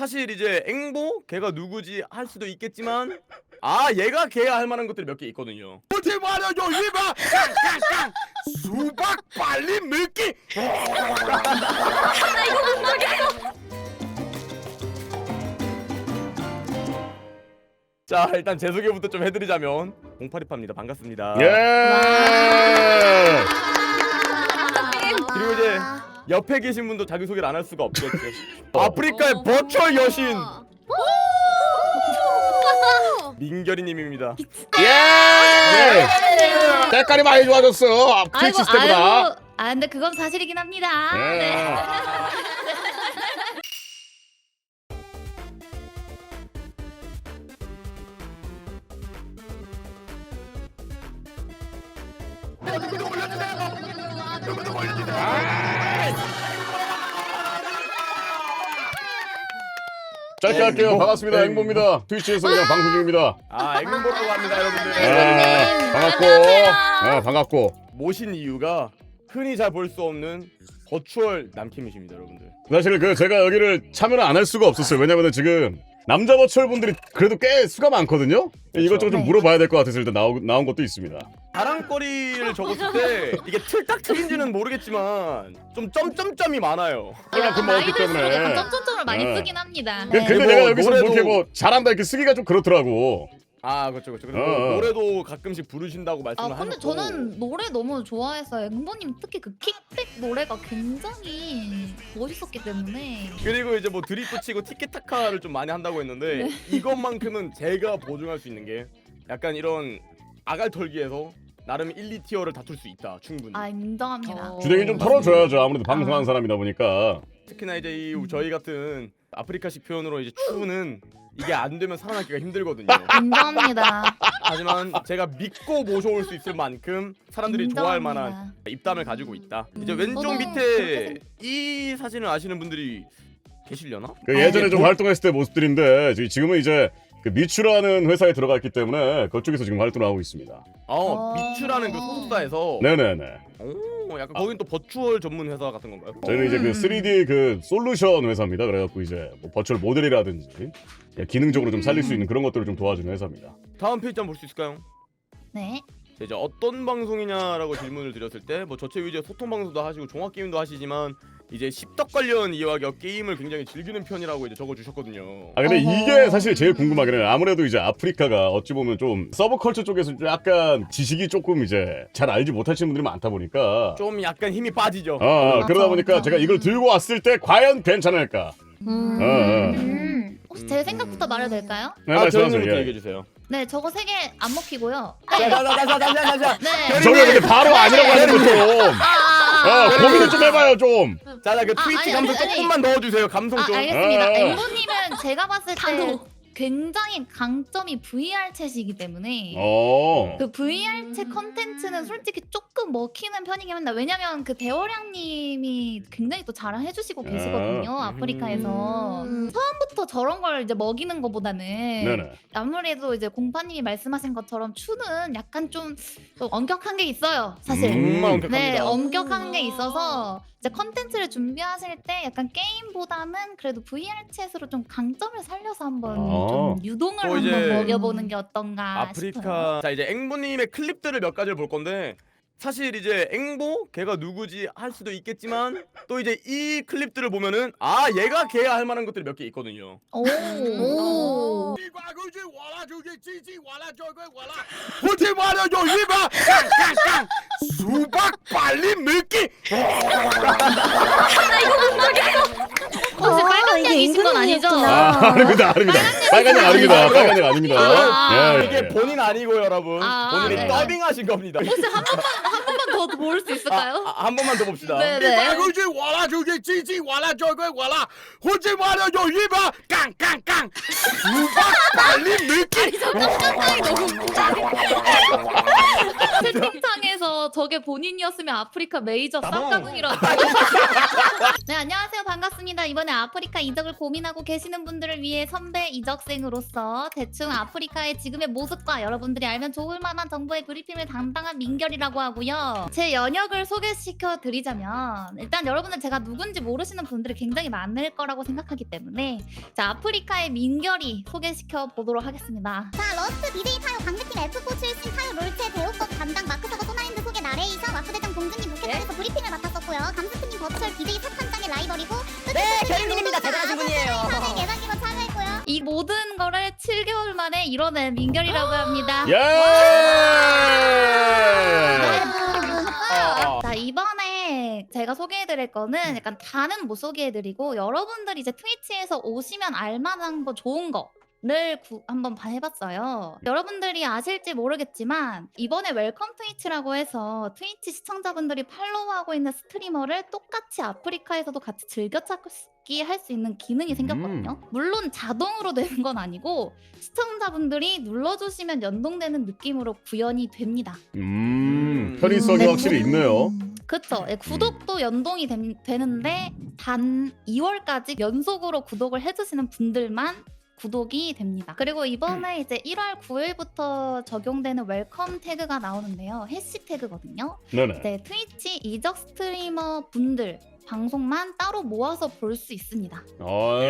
사실 이제 앵보? 걔가 누구지? 할 수도 있겠지만 아 얘가 걔야 할 만한 것들이 몇 개 있거든요. 어디 말해줘 이봐! 깡깡깡! 수박 빨리 먹기 자 일단 제 소개부터 좀 해드리자면 0828입니다. 반갑습니다. 예! 그리고 이제 옆에 계신 분도 자기 소개를 안 할 수가 없겠죠. 아프리카의 버추얼 여신. 민결이님입니다. 예! 색깔이 많이 좋아졌어 트위치 스텝보다 아이고, 아 근데 그건 사실이긴 합니다. 예. 짧게 할게요. 반갑습니다. 앵보입니다. 트위치에서 그냥 방송 중입니다. 아 앵보라고 합니다 여러분들. 아, 반갑고. 아, 반갑고. 모신 이유가 흔히 잘 볼 수 없는 버추얼 남캠이십니다 여러분들. 사실 그 제가 여기를 참여를 안 할 수가 없었어요. 왜냐면은 지금 남자 버추얼 분들이 그래도 꽤 수가 많거든요 이것저것 좀 네. 물어봐야 될 것 같아서 일단 나오, 나온 것도 있습니다 자랑거리를 적었을 때 이게 틀딱 틀린지는 모르겠지만 좀 점점점이 많아요. 그만큼 먹었기 나이 들수록 때문에 약간 점점점을 많이 네. 쓰긴 합니다. 그- 근데 뭐 내가 여기서 뭐 노래도- 이렇게 뭐 잘한다 이렇게 쓰기가 좀 그렇더라고 아 그렇죠 그렇죠. 그리고 어, 어. 노래도 가끔씩 부르신다고 말씀을 아 근데 하셨고. 저는 노래 너무 좋아해서 앵보님 특히 그 킥백 노래가 굉장히 멋있었기 때문에 그리고 이제 뭐 드립도 치고 티켓타카를 좀 많이 한다고 했는데 네. 이것만큼은 제가 보증할 수 있는 게 약간 이런 아갈 털기에서 나름 1, 2티어를 다툴 수 있다 충분히. 아 인정합니다. 주댕이 좀 털어줘야죠 아무래도 방송하는 사람이다 보니까 특히나 이제 이 저희 같은 아프리카식 표현으로 이제 추는 이게 안 되면 살아남기가 힘들거든요. 인정합니다. 하지만 제가 믿고 모셔올 수 있을 만큼 사람들이 좋아할 만한 입담을 가지고 있다. 이제 음, 왼쪽 저도 밑에 그렇게 이 사진을 아시는 분들이 계시려나? 그 예전에 아, 좀 뭐- 활동했을 때 모습들인데 지- 지금은 이제 그 미추라는 회사에 들어갔기 때문에 그쪽에서 지금 활동을 하고 있습니다 어, 어. 미추라는 그 소속사에서 네네네 오, 약간 거긴 또 버추얼 전문 회사 같은 건가요? 저희는 이제 그 음. 3D 그 솔루션 회사입니다 그래갖고 이제 뭐 버추얼 모델이라든지 예, 기능적으로 좀 살릴 수 있는 그런 것들을 좀 도와주는 회사입니다 다음 페이지 한번 볼 수 있을까요? 네. 자, 이제 어떤 방송이냐라고 질문을 드렸을 때 뭐 저체 위주의 소통 방송도 하시고 종합 게임도 하시지만 이제 십덕 관련 이야기와 게임을 굉장히 즐기는 편이라고 이제 적어 주셨거든요. 아 근데. 이게 사실 제일 궁금하긴 해요 아무래도 이제 아프리카가 어찌 보면 좀 서브컬처 쪽에서 좀 약간 지식이 조금 이제 잘 알지 못하시는 분들이 많다 보니까 좀 약간 힘이 빠지죠. 어, 어, 맞아, 그러다 보니까. 제가 이걸 들고 왔을 때 과연 괜찮을까 음. 어, 어. 음. 혹시 제 생각부터 말해도 될까요? 네, 아, 말씀하세요 저희부터 예. 얘기해 주세요. 네, 저거 세 개 안 먹히고요. 자, 자, 자, 자, 자, 자, 자, 자. 네. 저게 근데 바로 아니라고 하는 거좀 어, 고민을 좀 해봐요 좀. 자, 자, 그 아, 트위치 아니, 감성 아니, 아니. 조금만 넣어 주세요. 감성 아, 좀. 알겠습니다. 어. 앵보님은 제가 봤을 때 단호. 굉장히 강점이 VR 챗이기 때문에 어. 그 VR 챗 컨텐츠는 솔직히 조금 먹히는 편이긴 합니다. 왜냐면 그 대월양님이 굉장히 또잘 해주시고 계시거든요. 음. 아프리카에서 음. 처음부터 저런 걸 이제 먹이는 것보다는 네네. 아무래도 이제 공파님이 말씀하신 것처럼 추는 약간 좀, 좀 엄격한 게 있어요. 사실. 음. 정말 엄격합니다. 네, 엄격한 게 있어서 이제 컨텐츠를 준비하실 때 약간 게임보다는 그래도 VR 챗으로 좀 강점을 살려서 한번 아. 좀 유동을 또 한번 이제 먹여보는 게 어떤가 아프리카 싶어요. 자 이제 앵보님의 클립들을 몇 가지를 볼 건데 사실 이제 앵보 걔가 누구지 할 수도 있겠지만 또 이제 이 클립들을 보면은 아 얘가 걔야 할 만한 것들이 몇 개 있거든요. 오. 오. 어디 말해줘 이봐. 깡깡깡. 수박 빨리 먹기. 혹시 빨간 양 이신 건 아니죠? 아, 아닙니다, 아닙니다. 빨간 양 아닙니다. 빨간 양 아닙니다. 아, 예, 이게 예. 본인 아니고 여러분 아, 본인이 네. 더빙하신 겁니다. 혹시 한 번만 한 번만 더볼수 있을까요? 아, 아, 한 번만 더 봅시다. 네네. 깡깡깡. 수박 빨리 먹기. 깜깜이 너무 채팅창에서 어 저게 본인이었으면 아프리카 메이저 쌍가둥이라. 네 안녕하세요 반갑습니다. 이번에 아프리카 이적을 고민하고 계시는 분들을 위해 선배 이적생으로서 대충 아프리카의 지금의 모습과 여러분들이 알면 좋을 만한 정보의 브리핑을 담당한 민결이라고 하고요. 제 연역을 소개시켜 드리자면 일단 여러분들 제가 누군지 모르시는 분들이 굉장히 많을 거라고 생각하기 때문에 자 아프리카의 민결이 소개시켜 보도록 하겠습니다. 자, 러스트 BJ 타요 강대팀 F4 출신 타요 롤체 배우법 담당 마크사가 소나인드 소개 나레이션 와프대장 공주님 무켓단에서 브리핑을 맡았었고요. 감스프님 버추얼 BJ 사탄장의 라이벌이고 네, 결민입니다. 대단하신 분이에요. 예상기로 참여했고요. 이 모든 거를 7개월 만에 이뤄낸 민결이라고 합니다. 예! 아, 아. 자 이번에 제가 소개해드릴 거는 약간 다는 못 소개해드리고 여러분들이 이제 트위치에서 오시면 알만한 거 좋은 거. 를 구- 한번 봐- 해봤어요. 여러분들이 아실지 모르겠지만 이번에 웰컴 트위치라고 해서 트위치 시청자분들이 팔로우하고 있는 스트리머를 똑같이 아프리카에서도 같이 즐겨찾기 할 수 있는 기능이 생겼거든요. 물론 자동으로 되는 건 아니고 시청자분들이 눌러주시면 연동되는 느낌으로 구현이 됩니다. 음, 편의성이 확실히 있네요. 그쵸. 예, 구독도 연동이 됨- 되는데 단 2월까지 연속으로 구독을 해주시는 분들만 구독이 됩니다. 그리고 이번에 이제 1월 9일부터 적용되는 웰컴 태그가 나오는데요. 해시태그거든요. 네네. 네, 트위치 이적 스트리머 분들 방송만 따로 모아서 볼 수 있습니다. 아.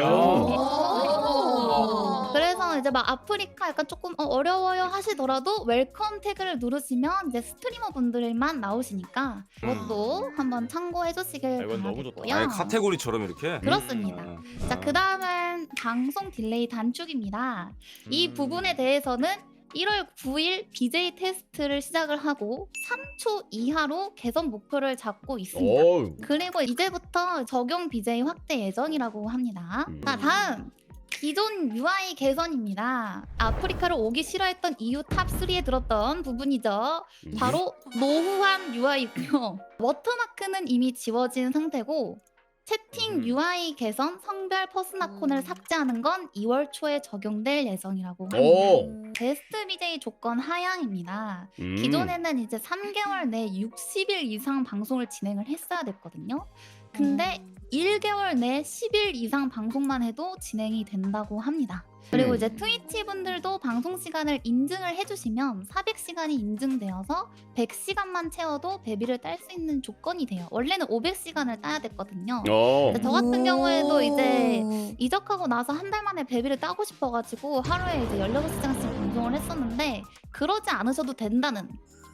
그래서 이제 막 아프리카 약간 조금 어, 어려워요 하시더라도 웰컴 태그를 누르시면 이제 스트리머 분들만 나오시니까 그것도 한번 참고해 주시길 아, 이건 너무 좋다. 바라겠고요. 아예 카테고리처럼 이렇게. 그렇습니다. 음. 자, 그 다음은 방송 딜레이 단축입니다. 이 음. 부분에 대해서는 1월 9일 BJ 테스트를 시작을 하고 3초 이하로 개선 목표를 잡고 있습니다. 어우. 그리고 이제부터 적용 BJ 확대 예정이라고 합니다. 음. 자, 다음. 기존 UI 개선입니다. 아프리카를 오기 싫어했던 이유 탑 3에 들었던 부분이죠. 음. 바로 노후한 UI고요. 워터마크는 이미 지워진 상태고 채팅 음. UI 개선 성별 퍼스나 콘을 음. 삭제하는 건 2월 초에 적용될 예정이라고 합니다. 오. 베스트 BJ 조건 하향입니다. 음. 기존에는 이제 3개월 내 60일 이상 방송을 진행을 했어야 됐거든요. 근데 1개월 내 10일 이상 방송만 해도 진행이 된다고 합니다. 그리고 음. 이제 트위치 분들도 방송 시간을 인증을 해주시면 400시간이 인증되어서 100시간만 채워도 베비를 딸 수 있는 조건이 돼요. 원래는 500시간을 따야 됐거든요. 어. 근데 저 같은 경우에도 이제 이적하고 나서 한 달 만에 베비를 따고 싶어가지고 하루에 이제 16시간씩 방송을 했었는데 그러지 않으셔도 된다는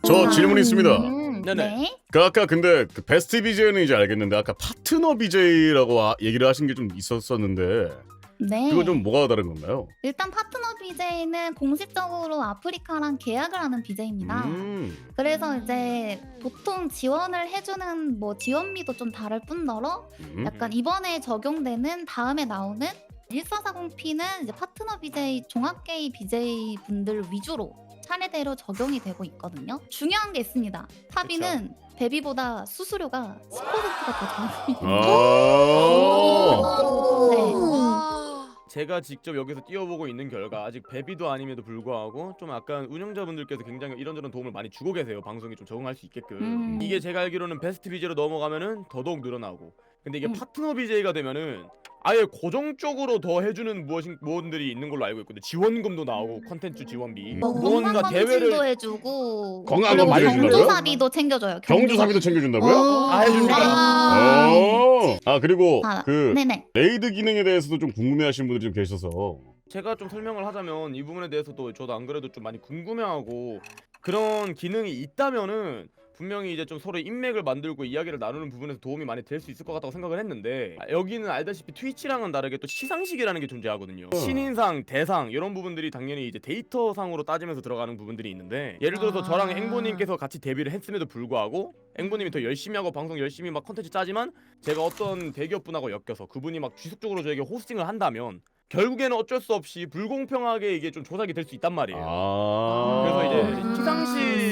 저 질문 있습니다. 음, 네네. 네. 그 아까 근데 그 베스트 BJ는 이제 알겠는데 아까 파트너 BJ라고 아- 얘기를 하신 게 좀 있었었는데 네. 그거 좀 뭐가 다른 건가요? 일단 파트너 BJ는 공식적으로 아프리카랑 계약을 하는 BJ입니다. 음. 그래서 이제 보통 지원을 해주는 뭐 지원비도 좀 다를 뿐더러 음. 약간 이번에 적용되는 다음에 나오는 1440P는 이제 파트너 BJ 종합 게이 BJ 분들 위주로 차례대로 적용이 되고 있거든요. 중요한 게 있습니다. 타비는 베비보다 수수료가 10%가 더 적습니다. 아. 네. 제가 직접 여기서 뛰어보고 있는 결과 아직 베비도 아님에도 불구하고 좀 약간 운영자분들께서 굉장히 이런저런 도움을 많이 주고 계세요 방송에 좀 적응할 수 있게끔 음. 이게 제가 알기로는 베스트 BJ로 넘어가면은 더더욱 늘어나고 근데 이게 음. 파트너 BJ가 되면은 아예 고정적으로 더 해주는 무엇인 무언들이 있는 걸로 알고 있거든요 지원금도 나오고 컨텐츠 지원비 뭐 무언가 건강검진도 대회를 해주고 건강검진 그리고 해준다고요? 경조사비도 챙겨줘요. 경주사비도 챙겨준다고요? 다 해줍니다 아. 어. 아 그리고 아, 그 네네. 레이드 기능에 대해서도 좀 궁금해하시는 분들이 좀 계셔서 제가 좀 설명을 하자면 이 부분에 대해서도 저도 안 그래도 좀 많이 궁금해하고 그런 기능이 있다면은 분명히 이제 좀 서로 인맥을 만들고 이야기를 나누는 부분에서 도움이 많이 될 수 있을 것 같다고 생각을 했는데 아, 여기는 알다시피 트위치랑은 다르게 또 시상식이라는 게 존재하거든요. 어. 신인상, 대상 이런 부분들이 당연히 이제 데이터상으로 따지면서 들어가는 부분들이 있는데 예를 들어서 아. 저랑 앵보님께서 같이 데뷔를 했음에도 불구하고 앵보님이 더 열심히 하고 방송 열심히 막 컨텐츠 짜지만 제가 어떤 대기업 분하고 엮여서 그분이 막 지속적으로 저에게 호스팅을 한다면 결국에는 어쩔 수 없이 불공평하게 이게 좀 조작이 될 수 있단 말이에요. 아 아.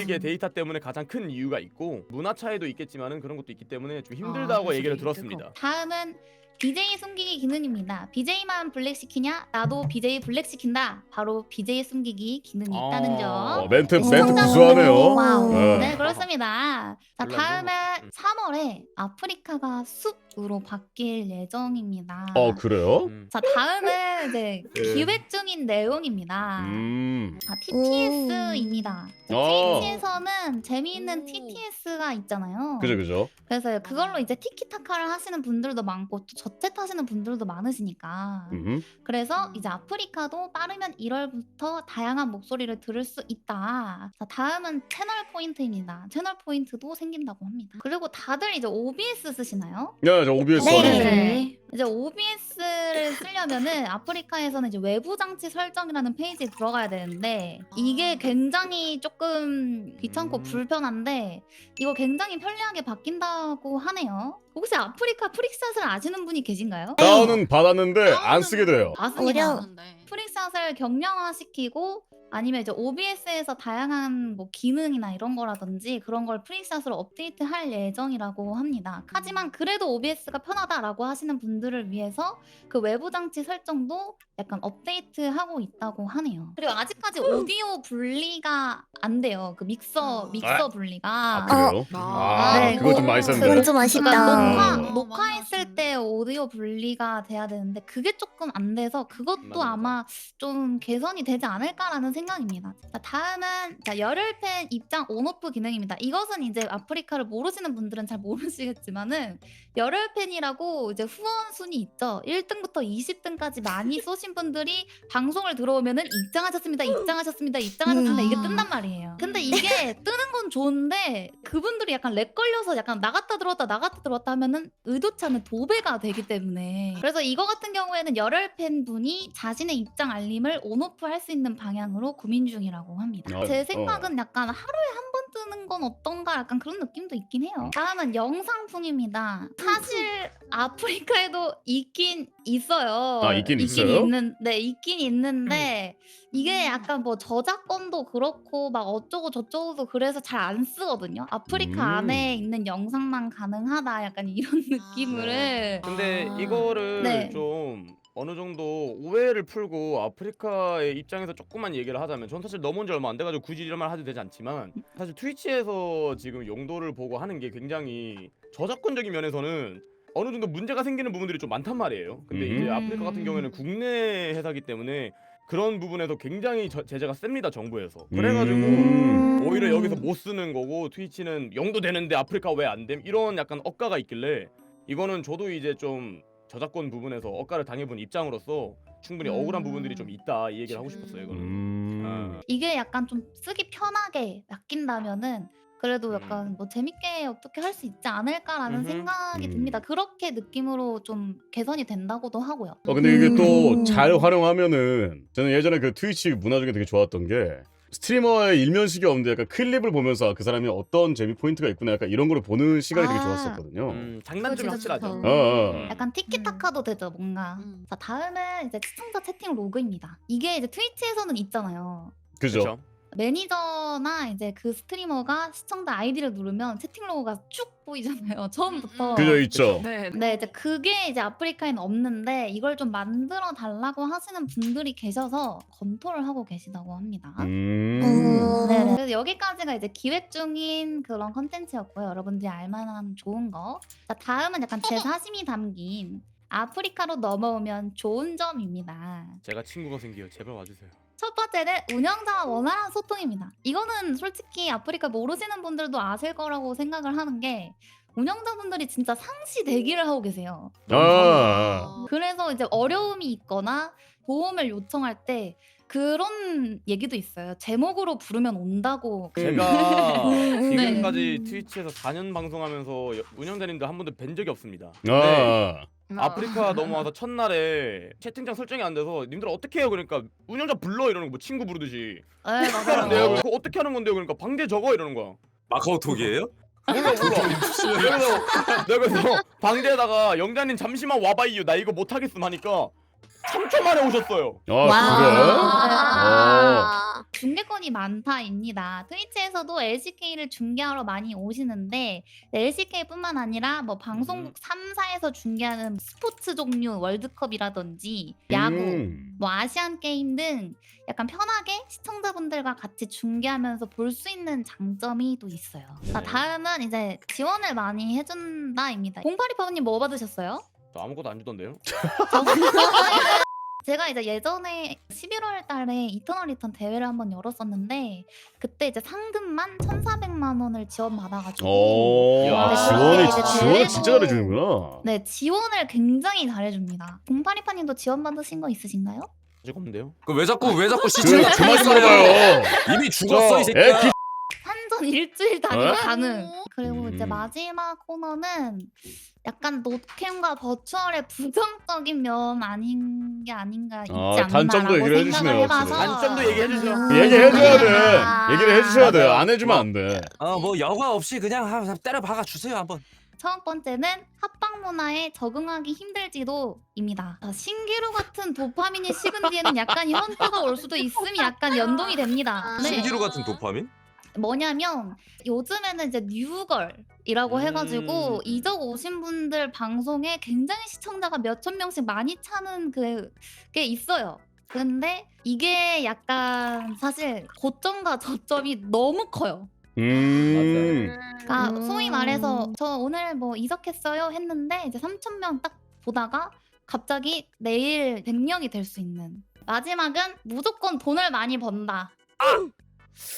시상식의 데이터 때문에 가장 큰 이유가 있고 문화 차이도 있겠지만은 그런 것도 있기 때문에 좀 힘들다고 아, 얘기를 들었습니다. 다음은 BJ 숨기기 기능입니다. BJ만 블랙 시키냐? 나도 BJ 블랙 시킨다. 바로 BJ 숨기기 기능이 아. 있다는 점. 어, 멘트 멘트 구수하네요. 와우. 어. 네, 그렇습니다. 자, 몰라, 음. 3월에 아프리카가 숲 으로 바뀔 예정입니다. 어 그래요? 음. 자, 다음은 이제 네. 기획 중인 내용입니다. 음. 자, TTS입니다. 어. 트위치에서는 재미있는 TTS가 있잖아요. 그죠 그죠. 그래서 그걸로 이제 티키타카를 하시는 분들도 많고 또 저챗 하시는 분들도 많으시니까 음. 그래서 이제 아프리카도 빠르면 1월부터 다양한 목소리를 들을 수 있다. 자, 다음은 채널 포인트입니다. 채널 포인트도 생긴다고 합니다. 그리고 다들 이제 OBS 쓰시나요? 야저 OBS 네. 하는 거. 네. 이제 OBS를 쓰려면은 아프리카에서는 이제 외부 장치 설정이라는 페이지에 들어가야 되는데 이게 굉장히 조금 귀찮고 음. 불편한데 이거 굉장히 편리하게 바뀐다고 하네요. 혹시 아프리카 프릭샷을 아시는 분이 계신가요? 다운은 받았는데 안 쓰게 돼요. 맞습니다. 어려워. 프릭샷을 경량화시키고 아니면 이제 OBS에서 다양한 뭐 기능이나 이런 거라든지 그런 걸 프릭샷으로 업데이트할 예정이라고 합니다. 하지만 그래도 OBS가 편하다라고 하시는 분들 을 위해서 그 외부 장치 설정도 약간 업데이트하고 있다고 하네요. 그리고 아직까지 오디오 분리가 안 돼요. 그 믹서 믹서 분리가. 아 그래요? 아 네, 그거 좀 그거- 많이 그건 썼는데. 좀 아쉽다. 그러니까 녹화, 음. 녹화했을 때 오디오 분리가 돼야 되는데 그게 조금 안 돼서 그것도 맞아, 맞아. 아마 좀 개선이 되지 않을까라는 생각입니다. 자, 다음은 자, 열혈팬 입장 온오프 기능입니다. 이것은 이제 아프리카를 모르시는 분들은 잘 모르시겠지만은 열혈팬이라고 이제 후원 순위 있죠. 1등부터 20등까지 많이 쏘신 분들이 방송을 들어오면은 입장하셨습니다. 입장하셨습니다. 입장하셨습니다. 이게 뜬단 말이에요. 근데 이게 뜨는 건 좋은데 그분들이 약간 렉 걸려서 약간 나갔다 들어왔다 나갔다 들어왔다 하면은 의도치 않은 도배가 되기 때문에 그래서 이거 같은 경우에는 열혈 팬분이 자신의 입장 알림을 온오프 할 수 있는 방향으로 고민 중이라고 합니다. 어, 제 생각은 약간 하루에 한 번 뜨는 건 어떤가 약간 그런 느낌도 있긴 해요. 다음은 영상풍입니다. 사실 아프리카에도 있긴 있어요. 아, 있긴 있어요? 있는, 네, 있긴 있는데 이게 약간 뭐 저작권도 그렇고 막 어쩌고 저쩌고도 그래서 잘 안 쓰거든요. 아프리카 음. 안에 있는 영상만 가능하다 약간 이런 느낌을 근데 아. 이거를 네. 좀 어느 정도 오해를 풀고 아프리카의 입장에서 조금만 얘기를 하자면 전 사실 넘어온 지 얼마 안 돼가지고 굳이 이런 말 해도 되지 않지만 사실 트위치에서 지금 용도를 보고 하는 게 굉장히 저작권적인 면에서는 어느 정도 문제가 생기는 부분들이 좀 많단 말이에요. 근데 이제 음. 아프리카 같은 경우에는 국내 회사기 때문에 그런 부분에서 굉장히 저- 제재가 셉니다 정부에서. 그래가지고 음. 오히려 여기서 못 쓰는 거고 트위치는 용도 되는데 아프리카 왜 안 됨? 이런 약간 억가가 있길래 이거는 저도 이제 좀 저작권 부분에서 억가를 당해본 입장으로서 충분히 음. 억울한 부분들이 좀 있다 이 얘기를 하고 싶었어요 이거는. 음. 아. 이게 약간 좀 쓰기 편하게 바뀐다면은 그래도 음. 약간 뭐 재밌게 어떻게 할 수 있지 않을까라는 음흠. 생각이 음. 듭니다. 그렇게 느낌으로 좀 개선이 된다고도 하고요. 어 근데 이게 또 음. 잘 활용하면은 저는 예전에 그 트위치 문화 중에 되게 좋았던 게 스트리머의 일면식이 없는데 약간 클립을 보면서 아, 그 사람이 어떤 재미 포인트가 있구나 약간 이런 거를 보는 시간이 되게 아. 좋았었거든요. 음, 장단점이 그거 진짜 확실하죠. 좋다. 어, 어. 약간 티키타카도 되죠 뭔가. 음. 자 다음은 이제 시청자 채팅 로그입니다. 이게 이제 트위치에서는 있잖아요. 그죠? 그렇죠. 매니저나 이제 그 스트리머가 시청자 아이디를 누르면 채팅 로고가 쭉 보이잖아요. 처음부터. 그죠 있죠. 네. 네, 이제 그게 이제 아프리카에는 없는데 이걸 좀 만들어 달라고 하시는 분들이 계셔서 검토를 하고 계시다고 합니다. 음. 음. 네, 그래서 여기까지가 이제 기획 중인 그런 컨텐츠였고요. 여러분들이 알만한 좋은 거. 자, 다음은 약간 제 사심이 담긴 아프리카로 넘어오면 좋은 점입니다. 제가 친구가 생기요. 제발 와주세요. 첫 번째는 운영자와 원활한 소통입니다. 이거는 솔직히 아프리카 모르시는 분들도 아실 거라고 생각을 하는 게 운영자분들이 진짜 상시 대기를 하고 계세요. 아. 그래서 이제 어려움이 있거나 도움을 요청할 때 그런 얘기도 있어요. 제목으로 부르면 온다고. 제가 네. 지금까지 트위치에서 4년 방송하면서 여- 운영자님들 한 번도 뵌 적이 없습니다. 근데 아. 아프리카 넘어와서 첫날에 채팅창 설정이 안 돼서 님들 어떻게 해요? 그러니까 운영자 불러 이러는 거뭐 친구 부르듯이 네, 맞아요. 근데요 그거 어떻게 하는 건데요? 그러니까 방제 적어 이러는 거야 마카오톡이에요? 몰라 몰라 그래서 내가 그래서 방제에다가 영자님 잠시만 와봐이유 나 이거 못하겠음 하니까 3초 만에 오셨어요. 아 그래? 어. 중계권이 많다입니다. 트위치에서도 LCK를 중계하러 많이 오시는데 LCK뿐만 아니라 뭐 방송국 3사에서 중계하는 스포츠 종류 월드컵이라든지 야구, 음. 뭐 아시안 게임 등 약간 편하게 시청자분들과 같이 중계하면서 볼 수 있는 장점이 또 있어요. 자, 네. 다음은 이제 지원을 많이 해준다입니다. 0828님 뭐 받으셨어요? 저 아무것도 안 주던데요? 제가 이제 예전에 11월 달에 이터널 리턴 대회를 한번 열었었는데 그때 이제 상금만 1,400만 원을 지원받아가지고 어. 야, 아, 지원을 이제 지원을 진짜 잘해주는구나. 네 지원을 굉장히 잘해줍니다. 0828님도 지원받으신 거 있으신가요? 아직 없는데요? 그 왜 자꾸 왜 자꾸 그 시청자 그만 좀 물어봐요. 이미 죽었어 저- 이에 새끼야. 기... 일주일 단위 어? 가능. 그리고 이제 음. 마지막 코너는 약간 노캠과 버추얼의 부정적인 면 아닌 게 아닌가 있지 아, 않나라고 단점도 얘기를 해주시네요, 해봐서 확실히. 단점도 얘기해주죠. 얘기해줘야 돼. 아. 얘기를 해주셔야 돼. 안 해주면 안 돼. 어뭐 여과 없이 그냥 한 때려 박아 주세요 한번. 첫 번째는 합방 문화에 적응하기 힘들지도입니다. 아, 신기루 같은 도파민이 식은 뒤에는 약간 현타가 올 수도 있음이 약간 연동이 됩니다. 네. 신기루 같은 도파민? 뭐냐면 요즘에는 이제 뉴걸이라고 음. 해가지고 이적 오신 분들 방송에 굉장히 시청자가 몇천 명씩 많이 차는 그게 있어요. 근데 이게 약간 사실 고점과 저점이 너무 커요. 음. 그러니까 음. 소위 말해서 저 오늘 뭐 이적했어요 했는데 이제 3천 명 딱 보다가 갑자기 내일 100명이 될 수 있는 마지막은 무조건 돈을 많이 번다.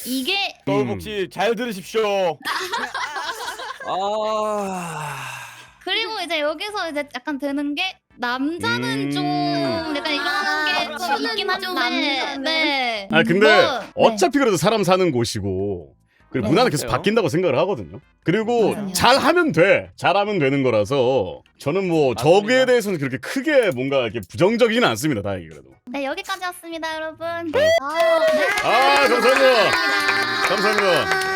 이게 여러분 혹시 잘 들으십시오. 아. 그리고 이제 여기서 이제 약간 드는 게 남자는 음. 좀 약간 이런 게좀 남자는 있긴 좀 한데. 네. 아 근데 뭐, 네. 어차피 그래도 사람 사는 곳이고 그 네, 문화는 계속 맞아요. 바뀐다고 생각을 하거든요. 그리고 맞아요. 잘하면 돼, 잘하면 되는 거라서 저는 뭐 맞습니다. 저기에 대해서는 그렇게 크게 뭔가 이렇게 부정적이지는 않습니다. 다행히 그래도. 네 여기까지였습니다 여러분. 아유, 아 감사합니다. 감사합니다.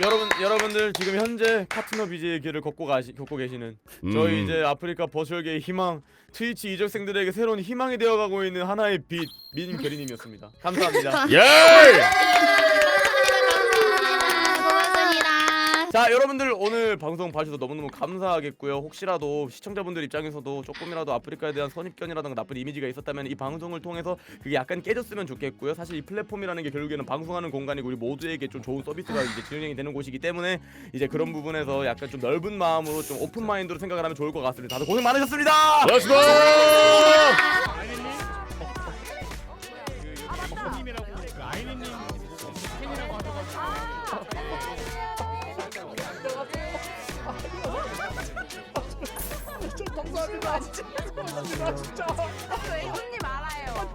여러분 여러분들 지금 현재 파트너 BJ의 길을 걷고 가시 걷고 계시는 음. 저희 이제 아프리카 버추얼계의 희망 트위치 이적생들에게 새로운 희망이 되어가고 있는 하나의 빛 미님 결이님이었습니다. 감사합니다. 예. 자 여러분들 오늘 방송 봐주셔서 너무너무 감사하겠고요. 혹시라도 시청자분들 입장에서도 조금이라도 아프리카에 대한 선입견이라든가 나쁜 이미지가 있었다면 이 방송을 통해서 그게 약간 깨졌으면 좋겠고요. 사실 이 플랫폼이라는 게 결국에는 방송하는 공간이고 우리 모두에게 좀 좋은 서비스가 이제 진행이 되는 곳이기 때문에 이제 그런 부분에서 약간 좀 넓은 마음으로 좀 오픈 마인드로 생각을 하면 좋을 것 같습니다. 다들 고생 많으셨습니다. 고맙습니다. 왜 손님 알아요?